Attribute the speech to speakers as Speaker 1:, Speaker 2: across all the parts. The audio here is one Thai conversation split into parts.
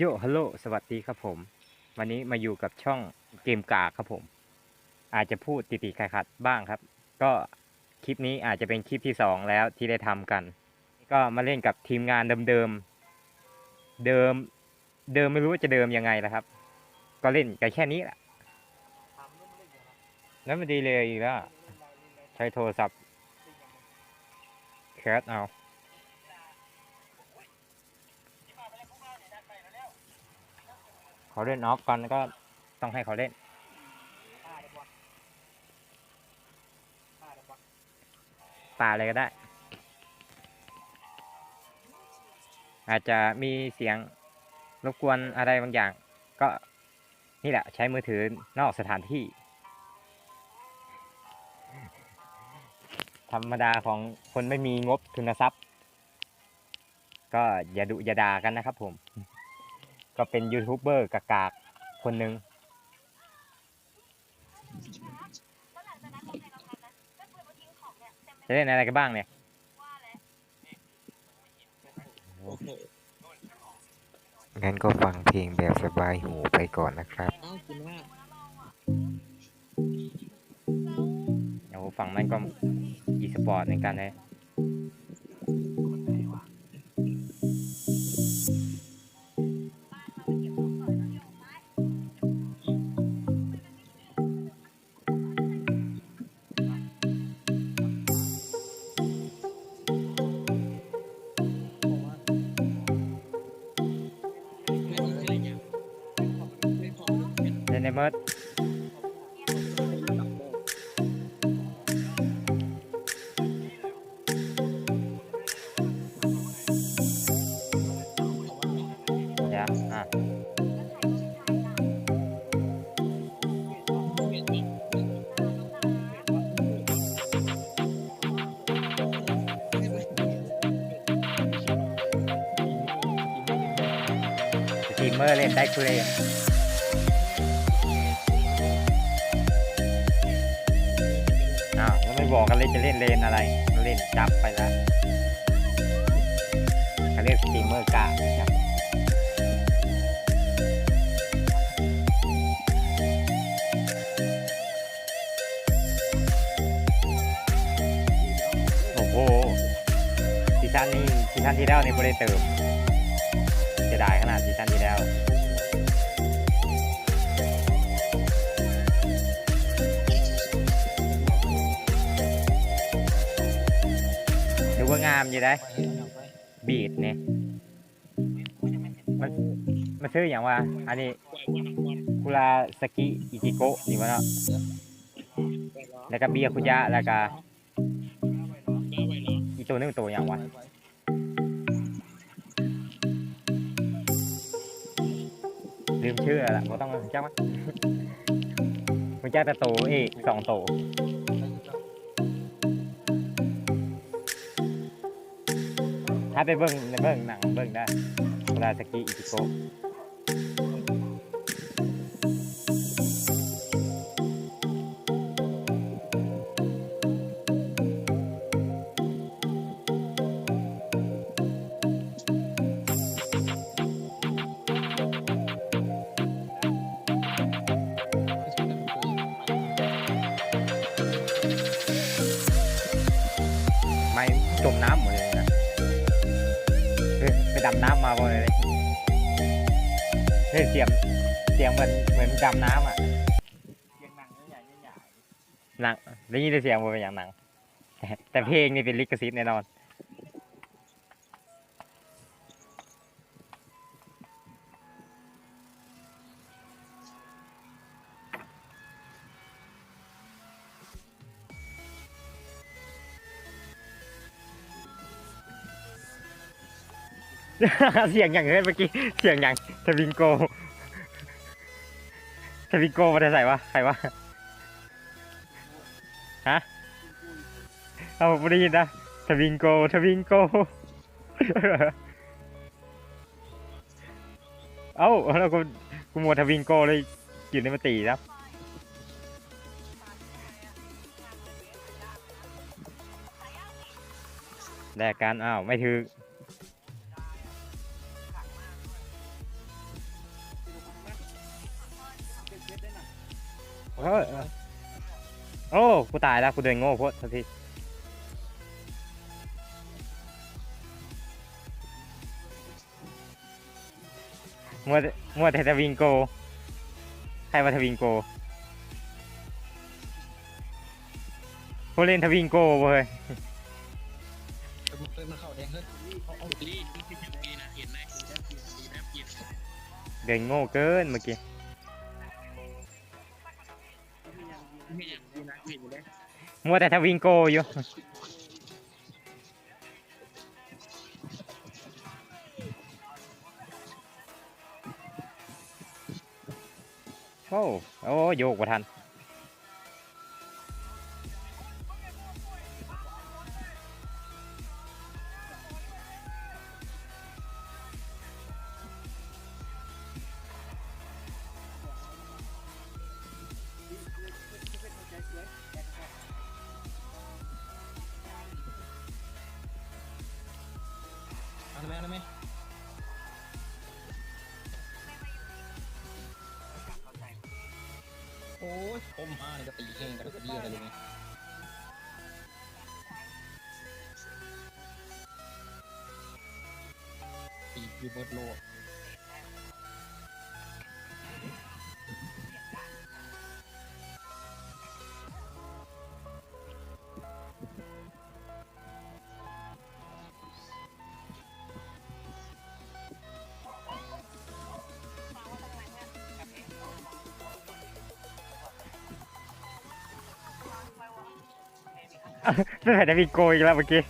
Speaker 1: โยฮัลโหลสวัสดีครับผม วันนี้มาอยู่กับช่องเกมกาครับผม อาจจะพูดติดๆขัดๆบ้างครับ ก็คลิปนี้อาจจะเป็นคลิปที่สองแล้วที่ได้ทำกัน ก็มาเล่นกับทีมงานเดิมๆเดิม เดิมไม่รู้ว่าจะเดิมยังไงแล้วครับ ก็เล่นกันแค่นี้แหละแล้วมันดีเลยอีกแล้วใช้โทรศัพท์แคสเอา เขาเล่นออฟก่อนก็ต้องให้เขาเล่น ป่าอะไรก็ได้ อาจจะมีเสียงรบกวนอะไรบางอย่าง ก็นี่แหละใช้มือถือนอกสถานที่ ธรรมดาของคนไม่มีงบทุนทรัพย์ ก็อย่าดุอย่าด่ากันนะครับผม ก็เป็นยูทูบเบอร์กากๆคนหนึ่งจะเล่นอะไรกันบ้างเนี่ย
Speaker 2: งั้นก็ฟังเพลงแบบสบายหูไปก่อนนะครับ
Speaker 3: เอ้าคุณว่า
Speaker 1: เดี๋ยวฝั่งนั้นก็อีสปอร์ตเหมือนกันเลย
Speaker 3: มิร์
Speaker 1: ดเดี๋ยวอะสตรีมเมอร์เล่นได้คุเรน บอกกันเลยจะเล่นเลนอะไร เล่นจับไปแล้วเขาเรียกสตรีมเมอร์กางนะครับโอ้โหซีซั่นนี้ซีซั่นที่แล้วนี่ไม่ได้เติมจะได้ขนาดซีซั่นที่แล้วามอยู่ได้ บีดเนี่ยมันมันซื้ออย่างว่า อันนี้คุราสกิอิจิโกะนี่วะเนาะแล้วก็เบียคุยะแล้วก็อีตัวนึงตัวอย่างวะลืมชื่อแล้วล่ะบ่ต้องจ้ามั้ยมันจ้าแต่โตเอกสองโต ถ้าไปเบิ่งในเบิ่งหนังเบิ่งได้เวลาสกีอิจิโกะไม่จมน้ำำน้ำมาบ่อยเลยเฮ้ยเสียงเสียงเหมือนเหมือนดำน้ำอะ
Speaker 3: เสียงหนังใหญ่ใหญ่
Speaker 1: หนังได้ยินแต่เสียงมันเป็นอย่างหนังแต่แต่เพลงนี่เป็นลิขสิทธิ์แน่นอน เสียงอย่างเงี้ยเมื่อกี้เสียงอย่างทวิงโกทวิงโกมาได้ใส่วะใครวะฮะเอาผมไม่ได้ยินนะทวิงโกทวิงโกเอ้าแล้วกูกูมัวทวิงโกเลยอยู่ในมาตีนะแลกกันอ้าวไม่ถือ กูตายแล้วกูเดินโง่โพดสักทีมัวมัวแต่จะวิงโก ใครมาทวิงโกผู้เล่นทวิงโกเว้ย
Speaker 3: เกงยเดิน
Speaker 1: โง่เกินเมื่อกี้
Speaker 3: มัว
Speaker 1: แต่ทวิงโกอยู่โอ้โอ้โยกว่าทัน
Speaker 3: อาไหมเอาไหมโอ้ยคมมาเนี่ยก็ตีแห้งกันก็ดีอะไรเลยเนี่ยตีอยู่เบิร์ดโลก
Speaker 1: ไม่ใช่ดวิงโกอีกแล้วเมื่อกี้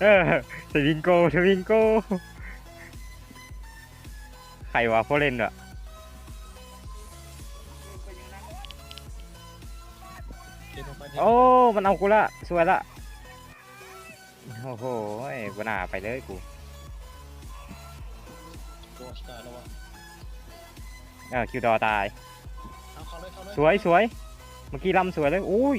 Speaker 1: เออดวิงโกดวิงโก ใครวะผู้เล่นอะโอ้ มันเอากูละสวยละ โอ้โหไกูหนาไปเลยกูเออคิวดอตาย สวยสวย เมื่อกี้ลำสวยเลย อุ้ย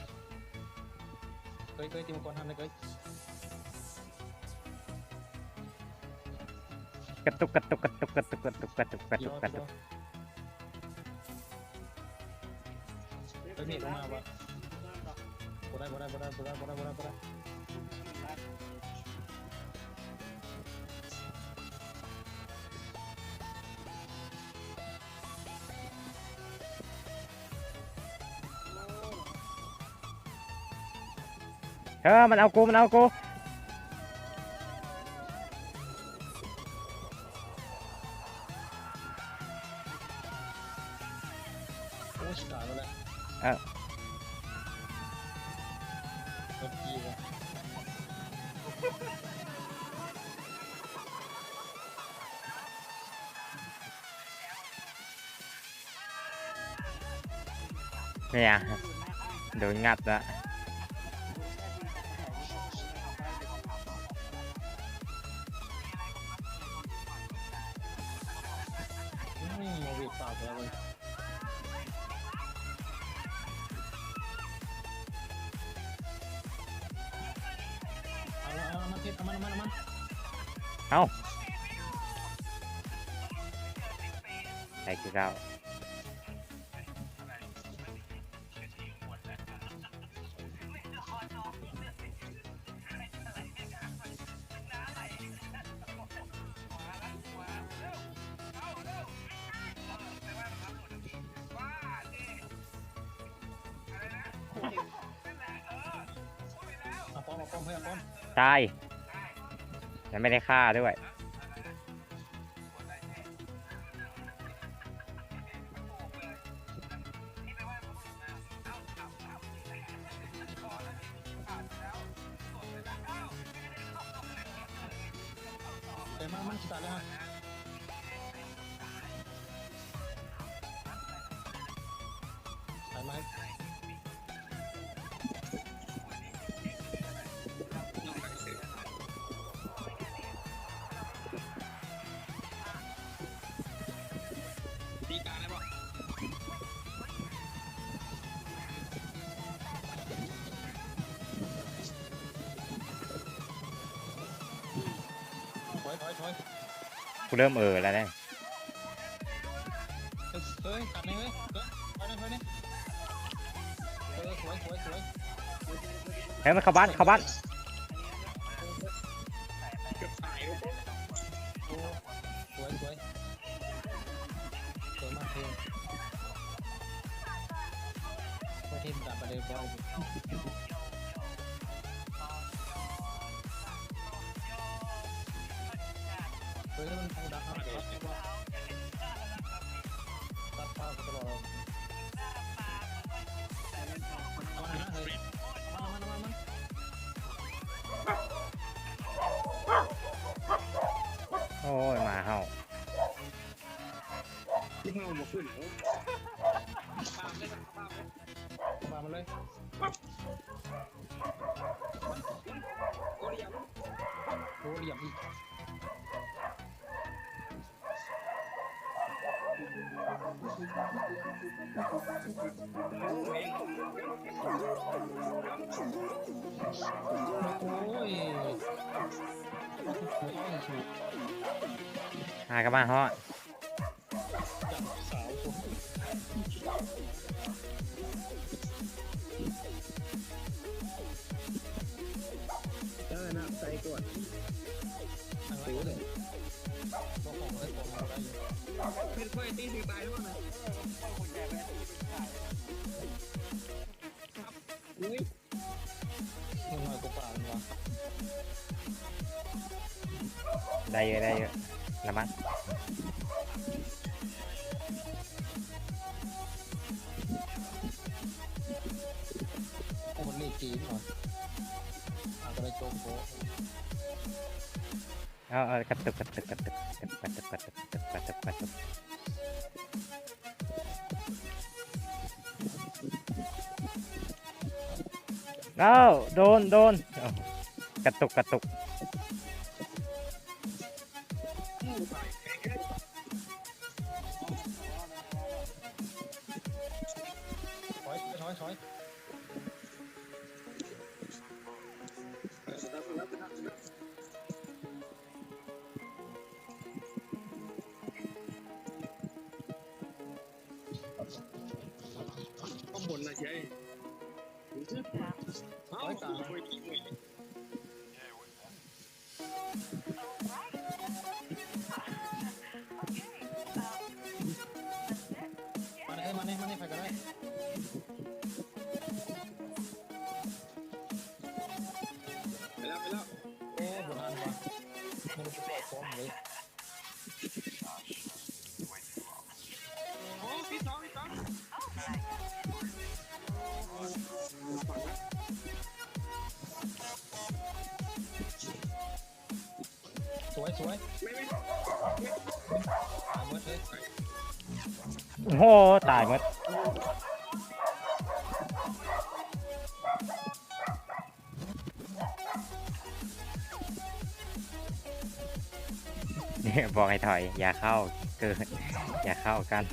Speaker 1: coi coi con này coi. Ketuk ketuk ketuk ketuk ketuk ketuk ketuk ketuk ini rumah apa เออ
Speaker 3: มั
Speaker 1: นเอากูมันเอากู
Speaker 3: โอ้ชิบหายแล้วนะ
Speaker 1: เออ
Speaker 3: รถพี่วะ
Speaker 1: เนี่ยโดนงัดละ
Speaker 3: เก้าตายมัน
Speaker 1: ไม่ได้ฆ่าด้วย กูเริ่มเออแล้วเนี่ย
Speaker 3: เฮ้ยเฮ้ยตัดเลยเฮ้ยเฮ้ยไปนะไปนะเออสวยสวยสวย
Speaker 1: เฮ้ยมันเข้าบ้านเข้าบ้าน
Speaker 3: ปาม
Speaker 1: เล
Speaker 3: ยปามเลยปามมันเลยโอเลียมอีกโอ้ยไม่ต้องถูก
Speaker 1: หากระมาฮอด
Speaker 3: จับสาวคนได้นะใส่ก่อนซื้อเลยบอกของเลยบอกของได้อยู่เป็นเพื่อนตีสีตายด้วยนะอุ้ยมึงหน่อยกูปามันวะ
Speaker 1: ได้เยอะได้เยอะละมั้ง กระตุกกระตุกกระตุกกระตุกกระตุกกระตุกกระตุกกระตุกกระตุกเอ้าโดนโดนกระตุกกระตุก
Speaker 3: เอ้าตามาเลยมาเลยมาเลยไปกันเลยไปแล้วไปแล้วโอ้โบราณว่ะมันจะปล่อยฟ้องเลย สวยตายหมดเลย
Speaker 1: โอ้โหตายหมดเนี่ยบอกให้ถอย อย่าเข้าเกินอย่าเข้ากัน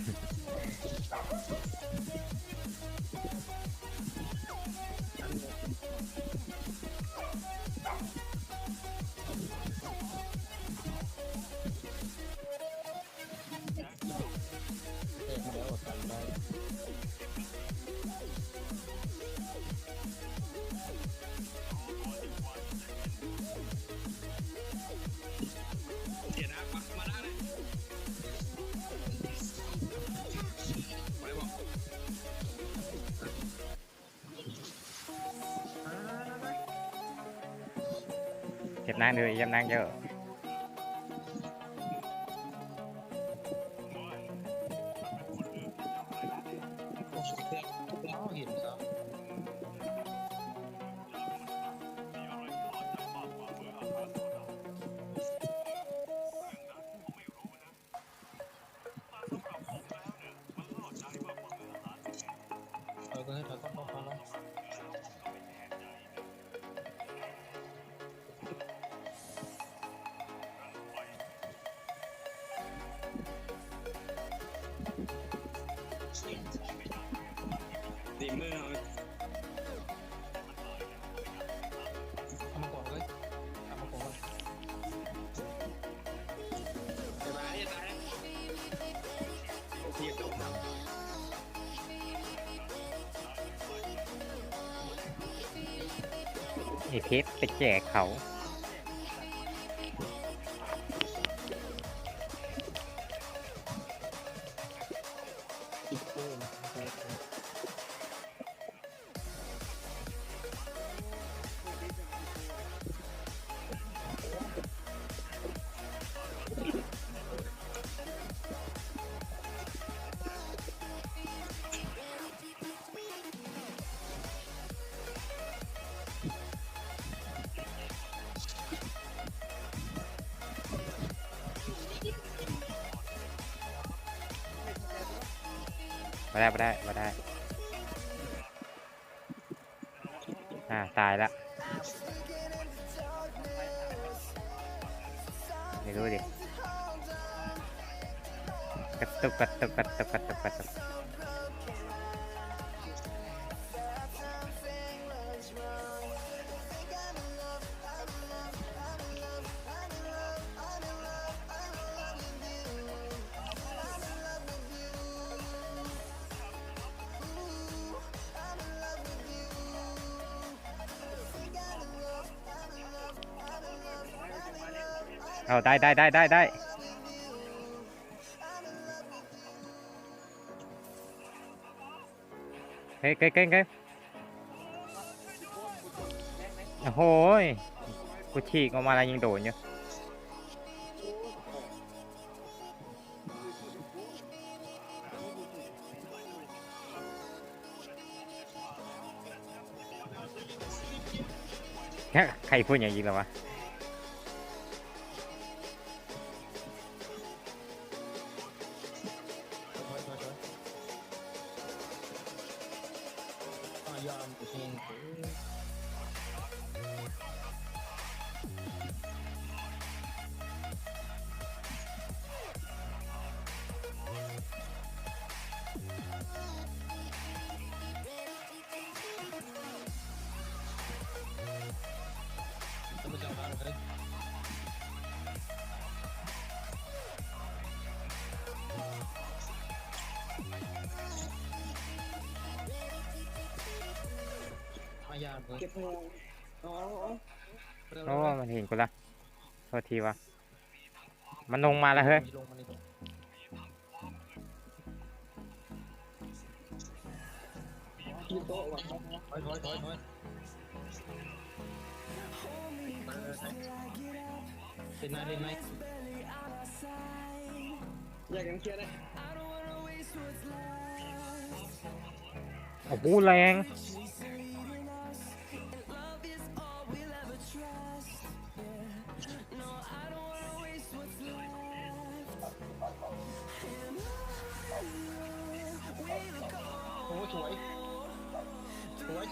Speaker 3: ណានឬយ៉ាងណាយើ เมือเอามาก่
Speaker 1: อนเลยเอา
Speaker 3: มาก่อนเลยเดี๋ยวมาเยโอเคจบไอ
Speaker 1: เพชรไปแจกเขา มาได้มาได้มาได้ อ่า ตายละไม่รู้ดิกระตุกกระตุกกระตุกกระตุกกระตุก เอาได้ได้ได้ได้ได้เฮ้ยเก้ยเก้ยเก้ยโอ้โหกูฉีกออกมาแล้วยังโดนอยู่ใครพูดอย่างนี้แล้ววะ
Speaker 3: เลยเก็
Speaker 4: บงงอ๋อ
Speaker 3: เร็ว
Speaker 1: โอ้
Speaker 3: เร็ว
Speaker 1: มันเห็นกูละโทษทีวะมันลงมาแล้วเฮ้ย
Speaker 3: ลงมานี่
Speaker 4: อยู่โต๊ะวะ
Speaker 3: ถอยถอยถอยถอยเล่นไหนเล่นไหน
Speaker 4: อยากกันเคลียร์ได้
Speaker 1: โอ้โหแรง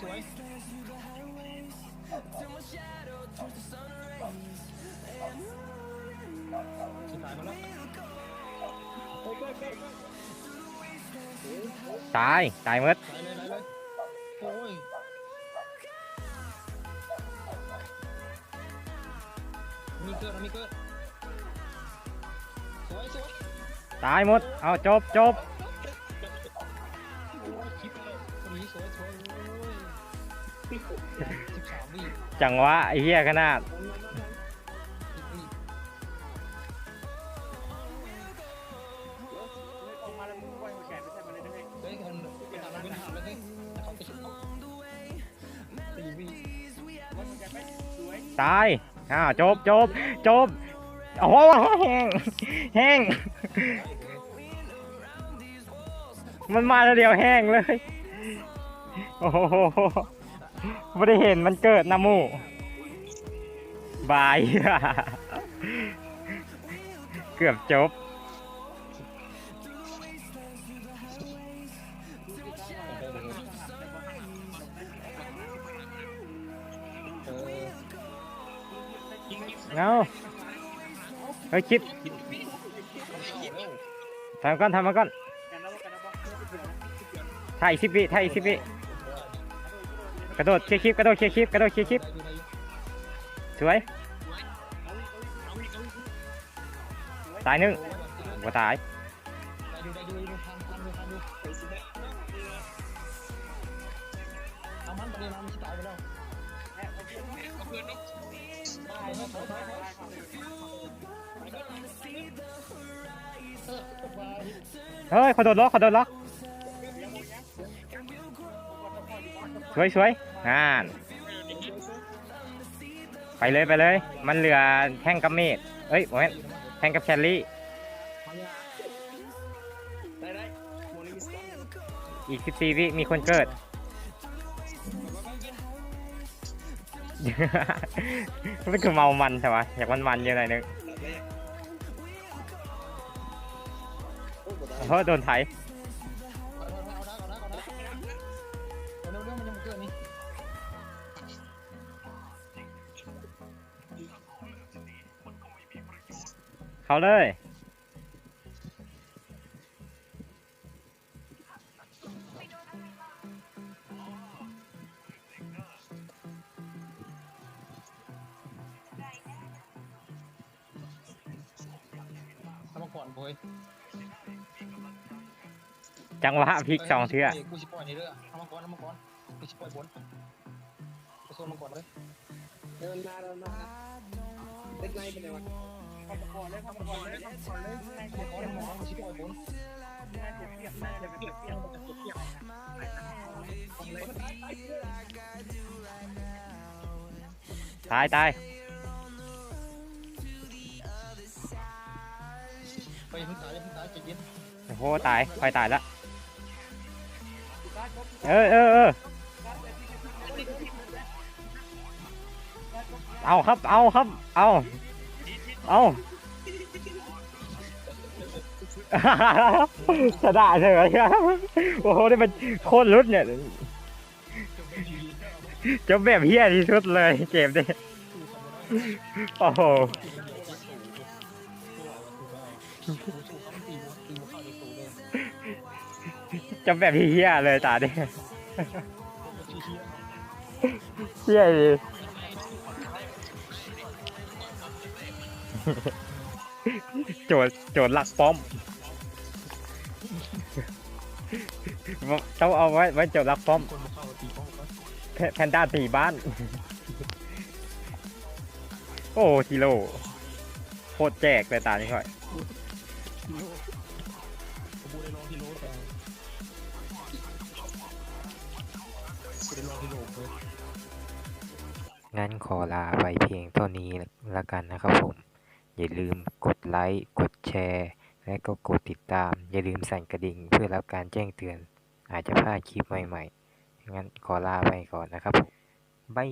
Speaker 3: สวยสวยสุดท้า สิ
Speaker 1: บ
Speaker 3: สามวิ
Speaker 1: จังหวะไอ้เหี้ยขนาด
Speaker 4: ออกมาแล้วมึงไหวหัวแขนไม่ใช่มาเลยนะเฮ้ย
Speaker 3: เฮ้ยคนไปทำอะไรไม่ทำเลยเฮ้ยเขาไปชุบสี่วิ
Speaker 4: ไหวหัวแขนไหมสวย
Speaker 1: ตายอ้าวจบจบจบโอ้โหแห้งแห้งมันมาแล้วเดียวแห้งเลย โอ้โห ไม่ได้เห็นมันเกิดนะหมูบาย เกือบจบ
Speaker 3: เออ
Speaker 1: เอาเฮ้ยคลิปทำก่อนทำมาก่อนถ่ายสิบวิถ่ายสิบวิ กระโดดเคลียร์คลิปกระโดดเคลียร์คลิปกระโดดเคลียร์คลิป
Speaker 3: ได้ดูได้
Speaker 1: สวยตายหนึ่ง
Speaker 3: ดู
Speaker 1: บ่ตาย
Speaker 3: ได้ดูได้ดูดูทันทันดูทันดู
Speaker 4: ไปสิแม่
Speaker 3: เอามันไปเลยนะมันตาย
Speaker 4: เฮ้
Speaker 1: ยขาโดนล็อกขาโดนล็อก สวยสวยงานไปเลยไปเลย มันเหลือแท่งกับเมดเอ้ยโมเมนแท่งกับแคลรี่
Speaker 4: ได้ได้โมลิมิสตัน
Speaker 1: อีก14วิมีคนเกิด มันคือเมามันใช่ปะอยากมันมันเยอะหน่อยนึงเพราะโดนไถ
Speaker 3: เขา
Speaker 1: เลย
Speaker 3: ทำมาก่อนเว้ย
Speaker 1: จังหวะพลิกสองเทือ
Speaker 3: กูชิปล่อยนี่เด้อทำมาก่อนทำมาก่อนกูชิปล่อยบนไปโซนมาก่อนเลย
Speaker 4: เดินมาเดินมาเล็กไล่ไปเลยวะ เข้ามาก่อนเลยเข้ามาก่อนเลยเข้ามาก่อนเลย
Speaker 3: ทำมาก่อนทำมาก่อนชิปล่อยบน
Speaker 4: น่จะเปียกน่จะเปียกเปียกจะเปียกเลย
Speaker 1: ตายตาย
Speaker 3: ไปพึ่งตายพึ่งตายใจเย็น
Speaker 1: โอ้โหตายคอยตายละเออเออเออเอาครับ เอาครับ เอา เอาจะด้ใช่ไหมโอ้โห นี่มันโคตรรุดเนี่ยจะแบบเฮี้ยที่สุดเลยเกมนี้โอ้โหจะแบบเฮี้ยเลยตาเนี่ยเฮี้ยดิ โจทย์โจทย์หลักป้อม ต้องเอาไว้ไว้โจทย์หลักป้อม
Speaker 3: คนมาเข้าตีป้องกัน
Speaker 1: แพแพนด้าตีบ้าน โอ้จิโร่โคตรแจกเลยตานี่ค่อย
Speaker 3: กูได้ลองที่โลแต่กูได้ลองที่โลเลย
Speaker 2: งั้นขอลาไปเพียงเท่านี้ละกันนะครับผม อย่าลืมกดไลค์ กดแชร์ และก็กดติดตาม อย่าลืมสั่นกระดิ่งเพื่อรับการแจ้งเตือน อาจจะพลาดคลิปใหม่ๆงั้นขอลาไปก่อนนะครับผมบาย